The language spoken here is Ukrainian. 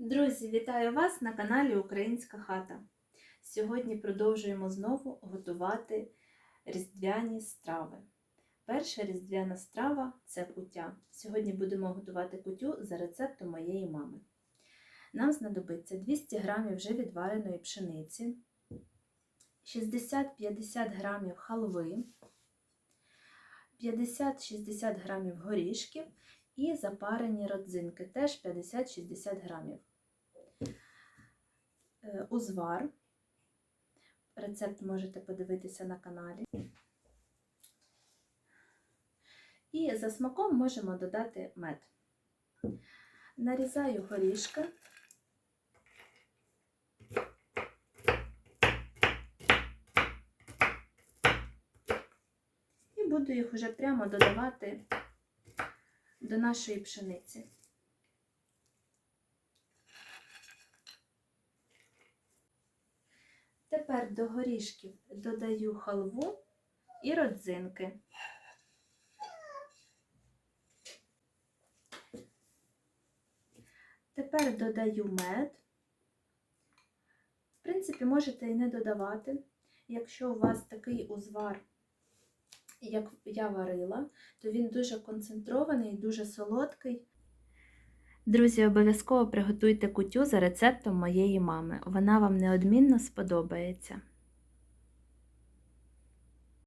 Друзі, вітаю вас на каналі Українська хата. Сьогодні продовжуємо знову готувати різдвяні страви. Перша різдвяна страва це кутя. Сьогодні будемо готувати кутю за рецептом моєї мами. Нам знадобиться 200 г вже відвареної пшениці, 60-50 г халви, 50-60 г горішків і запарені родзинки, теж 50-60 грамів. Е, Узвар. Рецепт можете подивитися на каналі. І за смаком можемо додати мед. Нарізаю горішки. І буду їх уже прямо додавати до нашої пшениці. Тепер до горішків додаю халву і родзинки. Тепер додаю мед. В принципі, можете і не додавати, якщо у вас такий узвар, як я варила, то він дуже концентрований, дуже солодкий. Друзі, обов'язково приготуйте кутю за рецептом моєї мами. Вона вам неодмінно сподобається.